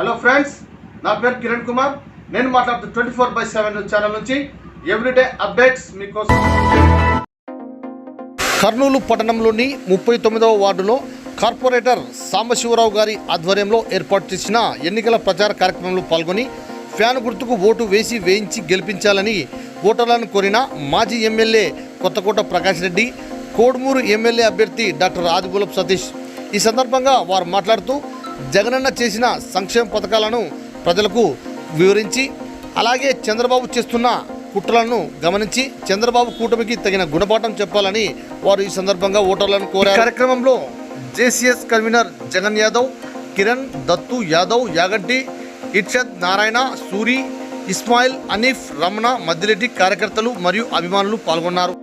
Hello friends నా పేరు కిరణ్ కుమార్. నేను మాట్లాడుతూ twenty four by seven channel నుంచి ఎవ్రీడే అప్డేట్స్ మీకోసం. కర్నూలు పట్టణంలోని ముప్పై తొమ్మిదవ వార్డులో కార్పొరేటర్ సాంబశివరావు గారి ఆధ్వర్యంలో ఏర్పాటు చేసిన ఎన్నికల ప్రచార కార్యక్రమంలో పాల్గొని ఫ్యాన్ గుర్తుకు ఓటు వేసి వేయించి గెలిపించాలని ఓటర్లను కోరిన మాజీ ఎమ్మెల్యే కొత్తకోట ప్రకాష్ రెడ్డి కోడుమూరు ఎమ్మెల్యే అభ్యర్థి డాక్టర్ ఆదిగూలపు సతీష్. ఈ సందర్భంగా వారు మాట్లాడుతూ జగనన్న చేసిన సంక్షేమ పథకాలను ప్రజలకు వివరించి అలాగే చంద్రబాబు చేస్తున్న కుట్రలను గమనించి చంద్రబాబు కూటమికి తగిన గుణపాఠం చెప్పాలని వారు ఈ సందర్భంగా ఓటర్లను కోరారు. కార్యక్రమంలో జేసీఎస్ కన్వీనర్ జగన్ యాదవ్ కిరణ్ దత్తు యాదవ్ యాగంటి ఇర్షద్ నారాయణ సూరి ఇస్మాయిల్ అనీఫ్ రమణ మద్దిరెడ్డి కార్యకర్తలు మరియు అభిమానులు పాల్గొన్నారు.